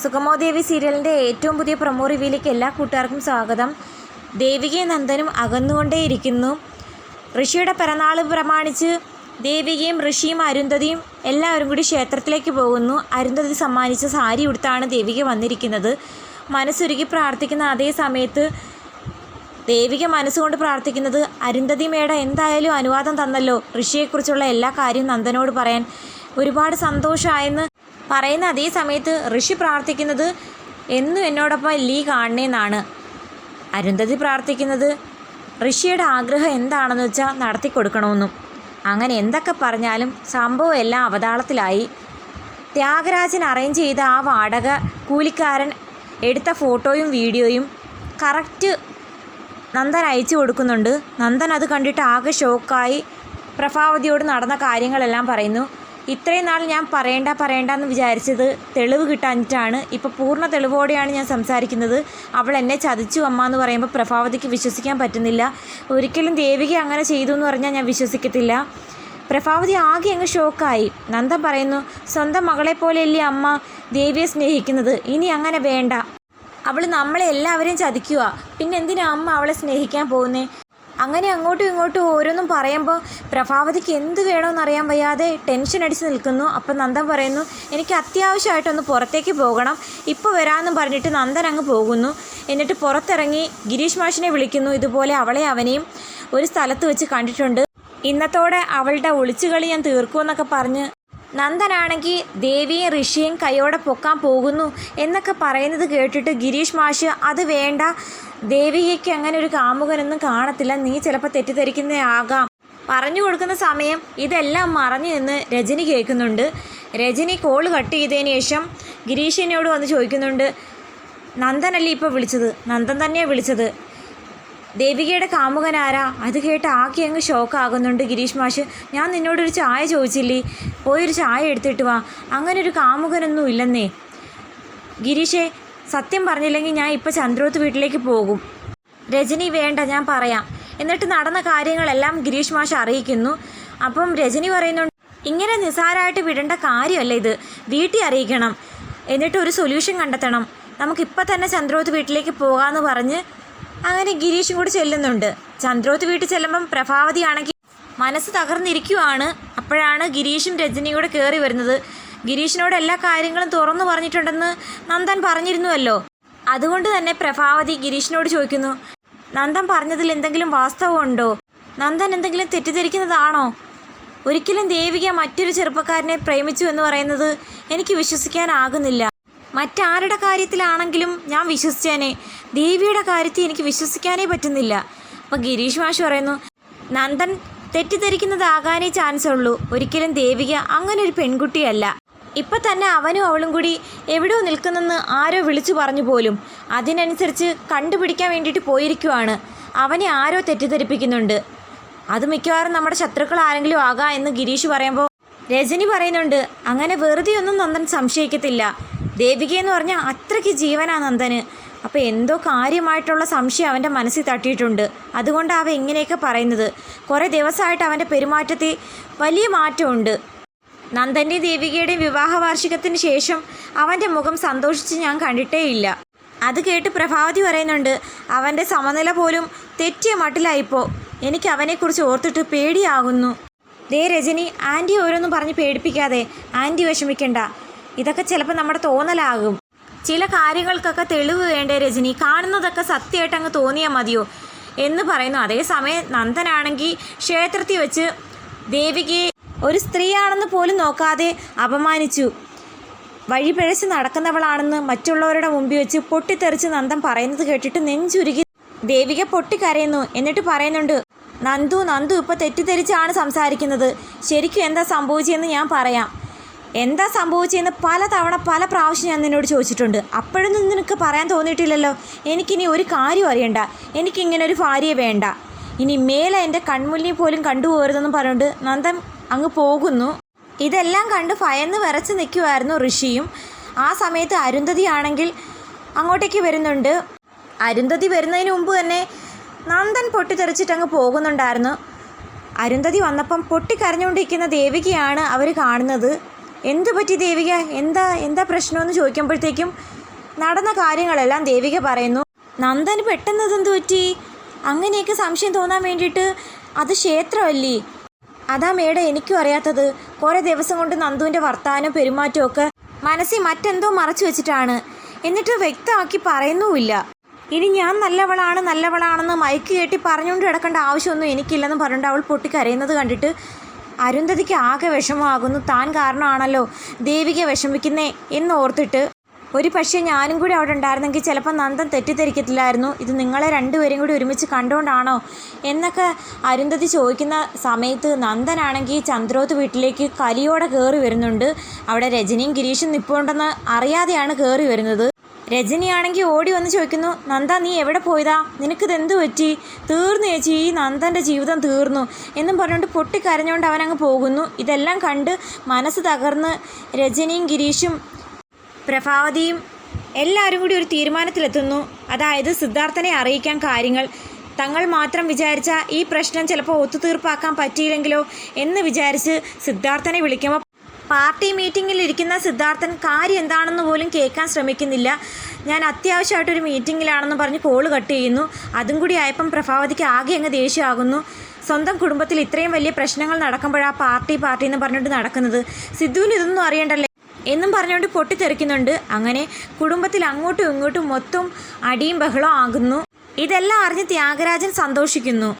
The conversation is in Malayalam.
സുഗമോദേവി സീരിയലിന്റെ ഏറ്റവും പുതിയ പ്രൊമോ റിവ്യൂയിലേക്ക് എല്ലാ കൂട്ടുകാർക്കും സ്വാഗതം. ദേവികയും നന്ദനും അകന്നുകൊണ്ടേയിരിക്കുന്നു. ഋഷിയുടെ പിറന്നാൾ പ്രമാണിച്ച് ദേവികയും ഋഷിയും അരുന്ധതിയും എല്ലാവരും കൂടി ക്ഷേത്രത്തിലേക്ക് പോകുന്നു. അരുന്ധതി സമ്മാനിച്ച സാരി ഉടുത്താണ് ദേവിക വന്നിരിക്കുന്നത്. മനസ്സുരുകി പ്രാർത്ഥിക്കുന്ന അതേ സമയത്ത് ദേവിക മനസ്സുകൊണ്ട് പ്രാർത്ഥിക്കുന്നത് അരുന്ധതി മേട എന്തായാലും അനുവാദം തന്നല്ലോ. ഋഷിയെക്കുറിച്ചുള്ള എല്ലാ കാര്യവും നന്ദനോട് പറയാൻ ഒരുപാട് സന്തോഷമായെന്ന് പറയുന്ന അതേ സമയത്ത് ഋഷി പ്രാർത്ഥിക്കുന്നത് എന്നും എന്നോടൊപ്പം ലീ കാണണേന്നാണ് അരുന്ധതി പ്രാർത്ഥിക്കുന്നത് ഋഷിയുടെ ആഗ്രഹം എന്താണെന്ന് വെച്ചാൽ നടത്തി കൊടുക്കണമെന്നും. അങ്ങനെ എന്തൊക്കെ പറഞ്ഞാലും സംഭവം എല്ലാം അവതാളത്തിലായി. ത്യാഗരാജൻ അറേഞ്ച് ചെയ്ത ആ വാടക കൂലിക്കാരൻ എടുത്ത ഫോട്ടോയും വീഡിയോയും കറക്റ്റ് നന്ദൻ അയച്ചു കൊടുക്കുന്നുണ്ട്. നന്ദൻ അത് കണ്ടിട്ട് ആകെ ഷോക്കായി പ്രഭാവതിയോട് നടന്ന കാര്യങ്ങളെല്ലാം പറയുന്നു. ഇത്രയും നാൾ ഞാൻ പറയണ്ട പറയണ്ട എന്ന് വിചാരിച്ചത് തെളിവ് കിട്ടാഞ്ഞിട്ടാണ്. ഇപ്പോൾ പൂർണ തെളിവോടെയാണ് ഞാൻ സംസാരിക്കുന്നത്. അവൾ എന്നെ ചതിച്ചു അമ്മ എന്ന് പറയുമ്പോൾ പ്രഭാവതിക്ക് വിശ്വസിക്കാൻ പറ്റുന്നില്ല. ഒരിക്കലും ദേവിക അങ്ങനെ ചെയ്തു എന്ന് പറഞ്ഞാൽ ഞാൻ വിശ്വസിക്കത്തില്ല. പ്രഭാവതി ആകെ അങ്ങ് ഷോക്കായി. നന്ദ പറയുന്നു സ്വന്തം മകളെ പോലെയല്ലേ അമ്മ ദേവിയെ സ്നേഹിക്കുന്നത്? ഇനി അങ്ങനെ വേണ്ട. അവൾ നമ്മളെ എല്ലാവരെയും ചതിക്കുക പിന്നെ എന്തിനാ അമ്മ അവളെ സ്നേഹിക്കാൻ പോകുന്നേ? അങ്ങനെ അങ്ങോട്ടും ഇങ്ങോട്ടും ഓരോന്നും പറയുമ്പോൾ പ്രഭാവതിക്ക് എന്ത് വേണമെന്നറിയാൻ വയ്യാതെ ടെൻഷൻ അടിച്ച് നിൽക്കുന്നു. അപ്പം നന്ദൻ പറയുന്നു എനിക്ക് അത്യാവശ്യമായിട്ടൊന്ന് പുറത്തേക്ക് പോകണം. ഇപ്പോൾ വരാമെന്ന് പറഞ്ഞിട്ട് നന്ദൻ അങ്ങ് പോകുന്നു. എന്നിട്ട് പുറത്തിറങ്ങി ഗിരീഷ് മാഷിനെ വിളിക്കുന്നു. ഇതുപോലെ അവളെ അവനെയും ഒരു സ്ഥലത്ത് വെച്ച് കണ്ടിട്ടുണ്ട്. ഇന്നത്തോടെ അവളുടെ ഒളിച്ചുകളി ഞാൻ തീർക്കുമെന്നൊക്കെ പറഞ്ഞ് നന്ദനാണെങ്കിൽ ദേവിയും ഋഷിയും കൈയോടെ പൊക്കാൻ പോകുന്നു എന്നൊക്കെ പറയുന്നത് കേട്ടിട്ട് ഗിരീഷ് മാഷ് അത് വേണ്ട ദേവികയ്ക്ക് അങ്ങനെ ഒരു കാമുകനൊന്നും കാണത്തില്ല. നീ ചിലപ്പോൾ തെറ്റിദ്ധരിക്കുന്നതാകാം പറഞ്ഞു കൊടുക്കുന്ന സമയം ഇതെല്ലാം മറഞ്ഞു നിന്ന് രജനി കേൾക്കുന്നുണ്ട്. രജനി കോൾ കട്ട് ചെയ്തതിന് ശേഷം ഗിരീഷിനോട് വന്ന് ചോദിക്കുന്നുണ്ട് നന്ദനല്ലേ ഇപ്പോൾ വിളിച്ചത്? നന്ദൻ തന്നെയാണ് വിളിച്ചത്? ദേവികയുടെ കാമുകനാരാ അത് കേട്ട് ആക്കി അങ്ങ് ഷോക്കാകുന്നുണ്ട് ഗിരീഷ് മാഷ്. ഞാൻ നിന്നോടൊരു ചായ ചോദിച്ചില്ലേ? പോയൊരു ചായ എടുത്തിട്ട് വാ. അങ്ങനെ ഒരു കാമുകനൊന്നും ഇല്ലെന്നേ. ഗിരീഷേ സത്യം പറഞ്ഞില്ലെങ്കിൽ ഞാൻ ഇപ്പോൾ ചന്ദ്രോത്ത് വീട്ടിലേക്ക് പോകും. രജനി വേണ്ട ഞാൻ പറയാം. എന്നിട്ട് നടന്ന കാര്യങ്ങളെല്ലാം ഗിരീഷ് മാഷ് അറിയിക്കുന്നു. അപ്പം രജനി പറയുന്നുണ്ട് ഇങ്ങനെ നിസാരമായിട്ട് വിടേണ്ട കാര്യമല്ല ഇത്. വീട്ടിൽ അറിയിക്കണം. എന്നിട്ട് ഒരു സൊല്യൂഷൻ കണ്ടെത്തണം. നമുക്കിപ്പോൾ തന്നെ ചന്ദ്രോത്ത് വീട്ടിലേക്ക് പോകാമെന്ന് പറഞ്ഞ് അങ്ങനെ ഗിരീഷും കൂടി ചെല്ലുന്നുണ്ട്. ചന്ദ്രോത്ത് വീട്ടിൽ ചെല്ലുമ്പം പ്രഭാവതിയാണെങ്കിൽ മനസ്സ് തകർന്നിരിക്കുവാണ്. അപ്പോഴാണ് ഗിരീഷും രജനിയും കൂടെ കയറി വരുന്നത്. ഗിരീഷിനോട് എല്ലാ കാര്യങ്ങളും തുറന്നു പറഞ്ഞിട്ടുണ്ടെന്ന് നന്ദൻ പറഞ്ഞിരുന്നുവല്ലോ. അതുകൊണ്ട് തന്നെ പ്രഭാവതി ഗിരീഷിനോട് ചോദിക്കുന്നു നന്ദൻ പറഞ്ഞതിൽ എന്തെങ്കിലും വാസ്തവമുണ്ടോ നന്ദൻ എന്തെങ്കിലും തെറ്റിദ്ധരിക്കുന്നതാണോ? ഒരിക്കലും ദേവിക മറ്റൊരു ചെറുപ്പക്കാരനെ പ്രേമിച്ചു എന്ന് പറയുന്നത് എനിക്ക് വിശ്വസിക്കാനാകുന്നില്ല. മറ്റാരുടെ കാര്യത്തിലാണെങ്കിലും ഞാൻ വിശ്വസിച്ചേനെ. ദേവിയുടെ കാര്യത്തിൽ എനിക്ക് വിശ്വസിക്കാനേ പറ്റുന്നില്ല. അപ്പം ഗിരീഷ് മാഷ് പറയുന്നു നന്ദൻ തെറ്റിദ്ധരിക്കുന്നതാകാനേ ചാൻസ് ഉള്ളൂ. ഒരിക്കലും ദേവിക അങ്ങനെ ഒരു പെൺകുട്ടിയല്ല. ഇപ്പം തന്നെ അവനും അവളും കൂടി എവിടെയോ നിൽക്കുന്നെന്ന് ആരോ വിളിച്ചു പറഞ്ഞു പോലും. അതിനനുസരിച്ച് കണ്ടുപിടിക്കാൻ വേണ്ടിയിട്ട് പോയിരിക്കുവാണ്. അവനെ ആരോ തെറ്റിദ്ധരിപ്പിക്കുന്നുണ്ട്. അത് മിക്കവാറും നമ്മുടെ ശത്രുക്കൾ ആരെങ്കിലും ആകാം എന്ന് ഗിരീഷ് പറയുമ്പോൾ രജനി പറയുന്നുണ്ട് അങ്ങനെ വെറുതെ ഒന്നും നന്ദൻ സംശയിക്കത്തില്ല. ദേവിക എന്ന് പറഞ്ഞാൽ അത്രയ്ക്ക് ജീവനാ നന്ദന്. അപ്പോൾ എന്തോ കാര്യമായിട്ടുള്ള സംശയം അവന്റെ മനസ്സിൽ തട്ടിയിട്ടുണ്ട്. അതുകൊണ്ട് അവ ഇങ്ങനെയൊക്കെ പറയുന്നത്. കുറേ ദിവസമായിട്ട് അവന്റെ പെരുമാറ്റത്തിൽ വലിയ മാറ്റമുണ്ട്. നന്ദന്റെയും ദേവികയുടെയും വിവാഹ വാർഷികത്തിന് ശേഷം അവന്റെ മുഖം സന്തോഷിച്ച് ഞാൻ കണ്ടിട്ടേയില്ല അത് കേട്ട് പ്രഭാവതി പറയുന്നുണ്ട് അവന്റെ സമനില പോലും തെറ്റിയ മട്ടിലായിപ്പോൾ എനിക്ക് അവനെക്കുറിച്ച് ഓർത്തിട്ട് പേടിയാകുന്നു. ദേ രജനി ആന്റി ഓരോന്നും പറഞ്ഞ് പേടിപ്പിക്കാതെ ആന്റി വിഷമിക്കണ്ട. ഇതൊക്കെ ചിലപ്പോൾ നമ്മുടെ തോന്നലാകും. ചില കാര്യങ്ങൾക്കൊക്കെ തെളിവ് വേണ്ടേ രജനി? കാണുന്നതൊക്കെ സത്യമായിട്ട് അങ്ങ് തോന്നിയാൽ മതിയോ? എന്ന് പറയുന്നു. അതേസമയം നന്ദനാണെങ്കിൽ ക്ഷേത്രത്തിൽ വെച്ച് ദേവികയെ ഒരു സ്ത്രീയാണെന്ന് പോലും നോക്കാതെ അപമാനിച്ചു. വഴിപിഴച്ച് നടക്കുന്നവളാണെന്ന് മറ്റുള്ളവരുടെ മുമ്പിൽ വെച്ച് പൊട്ടിത്തെറിച്ച് നന്ദൻ പറയുന്നത് കേട്ടിട്ട് നെഞ്ചുരുകി ദേവിക പൊട്ടിക്കരയുന്നു. എന്നിട്ട് പറയുന്നുണ്ട് നന്ദു നന്ദു ഇപ്പോൾ തെറ്റിദ്ധരിച്ചാണ് സംസാരിക്കുന്നത്. ശരിക്കും എന്താ സംഭവിച്ചതെന്ന് ഞാൻ പറയാം. എന്താ സംഭവിച്ചതെന്ന് പല തവണ പല പ്രാവശ്യം ഞാൻ നിന്നോട് ചോദിച്ചിട്ടുണ്ട്. അപ്പോഴൊന്നും നിനക്ക് പറയാൻ തോന്നിയിട്ടില്ലല്ലോ. എനിക്കിനി ഒരു കാര്യം അറിയണ്ട. എനിക്കിങ്ങനെ ഒരു ഭാര്യയെ വേണ്ട. ഇനി മേലെ എന്റെ കൺമുന്നിൽ പോലും കണ്ടുപോകരുതെന്ന് പറഞ്ഞുകൊണ്ട് നന്ദൻ അങ്ങ് പോകുന്നു. ഇതെല്ലാം കണ്ട് ഭയന്ന് വിറച്ച് നിൽക്കുമായിരുന്നു ഋഷിയും. ആ സമയത്ത് അരുന്ധതി ആണെങ്കിൽ അങ്ങോട്ടേക്ക് വരുന്നുണ്ട്. അരുന്ധതി വരുന്നതിന് മുമ്പ് തന്നെ നന്ദൻ പൊട്ടിത്തെറിച്ചിട്ട് അങ്ങ് പോകുന്നുണ്ടായിരുന്നു. അരുന്ധതി വന്നപ്പം പൊട്ടിക്കരഞ്ഞുകൊണ്ടിരിക്കുന്ന ദേവികയാണ് അവർ കാണുന്നത്. എന്തു പറ്റി ദേവിക? എന്താ എന്താ പ്രശ്നമെന്ന് ചോദിക്കുമ്പോഴത്തേക്കും നടന്ന കാര്യങ്ങളെല്ലാം ദേവിക പറയുന്നു. നന്ദന് പെട്ടെന്ന് ഇതെന്ത് പറ്റി? അങ്ങനെയൊക്കെ സംശയം തോന്നാൻ വേണ്ടിയിട്ട് അത് ക്ഷേത്രമല്ലേ? അതാ മേഡം എനിക്കും അറിയാത്തത്. കുറേ ദിവസം കൊണ്ട് നന്ദുവിന്റെ വർത്തമാനവും പെരുമാറ്റവും ഒക്കെ മനസ്സിൽ മറ്റെന്തോ മറച്ചു വെച്ചിട്ടാണ്. എന്നിട്ട് വ്യക്തമാക്കി പറയുന്നുമില്ല. ഇനി ഞാൻ നല്ലവളാണ് നല്ലവളാണെന്ന് മയക്ക് കെട്ടി പറഞ്ഞുകൊണ്ട് കിടക്കേണ്ട ആവശ്യമൊന്നും എനിക്കില്ലെന്ന് പറഞ്ഞിട്ട് അവൾ പൊട്ടിക്കരയുന്നത് കണ്ടിട്ട് അരുന്ധതിക്ക് ആകെ വിഷമമാകുന്നു. താൻ കാരണമാണല്ലോ ദേവിക വിഷമിക്കുന്നേ എന്ന് ഓർത്തിട്ട്. ഒരു പക്ഷേ ഞാനും കൂടി അവിടെ ഉണ്ടായിരുന്നെങ്കിൽ ചിലപ്പോൾ നന്ദൻ തെറ്റിദ്ധരിക്കത്തില്ലായിരുന്നു. ഇത് നിങ്ങളെ രണ്ടുപേരും കൂടി ഒരുമിച്ച് കണ്ടുകൊണ്ടാണോ എന്നൊക്കെ അരുന്ധതി ചോദിക്കുന്ന സമയത്ത് നന്ദനാണെങ്കിൽ ചന്ദ്രോത്ത് വീട്ടിലേക്ക് കലിയോടെ കയറി വരുന്നുണ്ട്. അവിടെ രജനിയും ഗിരീഷും നിൽപ്പുണ്ടെന്ന് അറിയാതെയാണ് കയറി വരുന്നത്. രജനിയാണെങ്കിൽ ഓടി വന്ന് ചോദിക്കുന്നു നന്ദ നീ എവിടെ പോയതാ? നിനക്കിതെന്ത് പറ്റി? തീർന്നു ചേച്ചി ഈ നന്ദന്റെ ജീവിതം തീർന്നു. എന്നും പറഞ്ഞുകൊണ്ട് പൊട്ടിക്കരഞ്ഞുകൊണ്ട് അവനങ്ങ് പോകുന്നു. ഇതെല്ലാം കണ്ട് മനസ്സ് തകർന്ന് രജനിയും ഗിരീഷും പ്രഭാവതിയും എല്ലാവരും കൂടി ഒരു തീരുമാനത്തിലെത്തുന്നു. അതായത് സിദ്ധാർത്ഥനെ അറിയിക്കാൻ കാര്യങ്ങൾ. തങ്ങൾ മാത്രം വിചാരിച്ച ഈ പ്രശ്നം ചിലപ്പോൾ ഒത്തുതീർപ്പാക്കാൻ പറ്റിയില്ലെങ്കിലോ എന്ന് വിചാരിച്ച് സിദ്ധാർത്ഥനെ വിളിക്കുമ്പോൾ പാർട്ടി മീറ്റിങ്ങിൽ ഇരിക്കുന്ന സിദ്ധാർത്ഥൻ കാര്യം എന്താണെന്ന് പോലും കേൾക്കാൻ ശ്രമിക്കുന്നില്ല. ഞാൻ അത്യാവശ്യമായിട്ടൊരു മീറ്റിങ്ങിലാണെന്ന് പറഞ്ഞ് കോൾ കട്ട് ചെയ്യുന്നു. അതും കൂടി ആയപ്പം പ്രഭാവതിക്ക് ആകെ അങ്ങ് ദേഷ്യമാകുന്നു. സ്വന്തം കുടുംബത്തിൽ ഇത്രയും വലിയ പ്രശ്നങ്ങൾ നടക്കുമ്പോഴാ പാർട്ടി പാർട്ടി എന്ന് പറഞ്ഞിട്ട് നടക്കുന്നത്. സിദ്ധുവിന് ഇതൊന്നും അറിയണ്ടല്ലേ? എന്നും പറഞ്ഞുകൊണ്ട് പൊട്ടിത്തെറിക്കുന്നുണ്ട്. അങ്ങനെ കുടുംബത്തിൽ അങ്ങോട്ടും ഇങ്ങോട്ടും മൊത്തം അടിയും ബഹളവും ആകുന്നു. ഇതെല്ലാം അറിഞ്ഞ് ത്യാഗരാജൻ സന്തോഷിക്കുന്നു.